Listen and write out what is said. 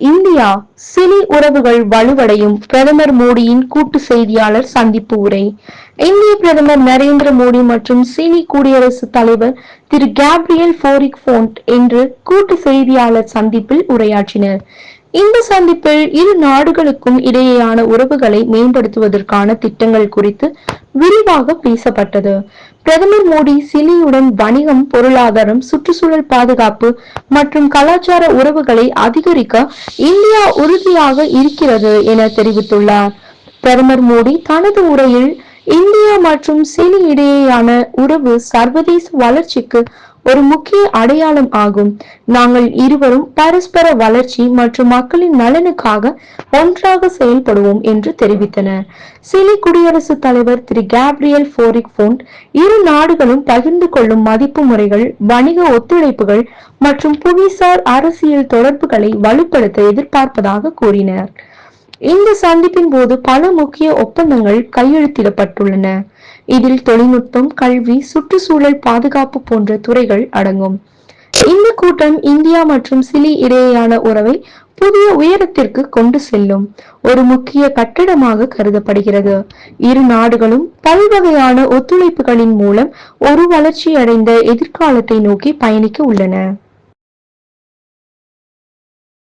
India Chile உறவுகள் வலுவடையும் பிரதமர் மோடியின் கூட்டு செய்தியாளர் சந்திப்பு உரை. இந்திய பிரதமர் நரேந்திர மோடி மற்றும் சிலி குடியரசுத் தலைவர் திரு கேப்ரியல் ஃபோரிக் ஃபோன்ட் இன்று கூட்டு செய்தியாளர் சந்திப்பில் உரையாற்றினர். இந்த சந்திப்பில் இரு நாடுகளுக்கும் இடையேயான உறவுகளை மேம்படுத்துவதற்கான திட்டங்கள் குறித்து விரிவாக பேசப்பட்டது. பிரதமர் மோடி சிலியுடன் வணிகம் பொருளாதாரம் சுற்றுச்சூழல் பாதுகாப்பு மற்றும் கலாச்சார உறவுகளை அதிகரிக்க இந்தியா உறுதியாக இருக்கிறது என தெரிவித்துள்ளார். பிரதமர் மோடி தனது உரையில் இந்தியா மற்றும் சிலி இடையேயான உறவு சர்வதேச வளர்ச்சிக்கு ஒரு முக்கிய அடையாளம் ஆகும். நாங்கள் இருவரும் பரஸ்பர வளர்ச்சி மற்றும் மக்களின் நலனுக்காக ஒன்றாக செயல்படுவோம் என்று தெரிவித்தனர். சிலி குடியரசுத் தலைவர் திரு கேப்ரியல் போரிக் போன்ட் இரு நாடுகளும் பகிர்ந்து கொள்ளும் மதிப்பு முறைகள் வணிக ஒத்துழைப்புகள் மற்றும் புவிசார் அரசியல் தொடர்புகளை வலுப்படுத்த எதிர்பார்ப்பதாக கூறினர். இந்த சந்திப்பின் போது பல முக்கிய ஒப்பந்தங்கள் கையெழுத்திடப்பட்டுள்ளன. இதில் தொழில்நுட்பம் கல்வி சுற்றுச்சூழல் பாதுகாப்பு போன்ற துறைகள் அடங்கும். இந்த கூட்டம் இந்தியா மற்றும் சிலி இடையேயான உறவை புதிய உயரத்திற்கு கொண்டு செல்லும் ஒரு முக்கிய கட்டிடமாக கருதப்படுகிறது. இரு நாடுகளும் பல்வகையான ஒத்துழைப்புகளின் மூலம் ஒரு வளர்ச்சியடைந்த எதிர்காலத்தை நோக்கி பயணிக்க உள்ளன.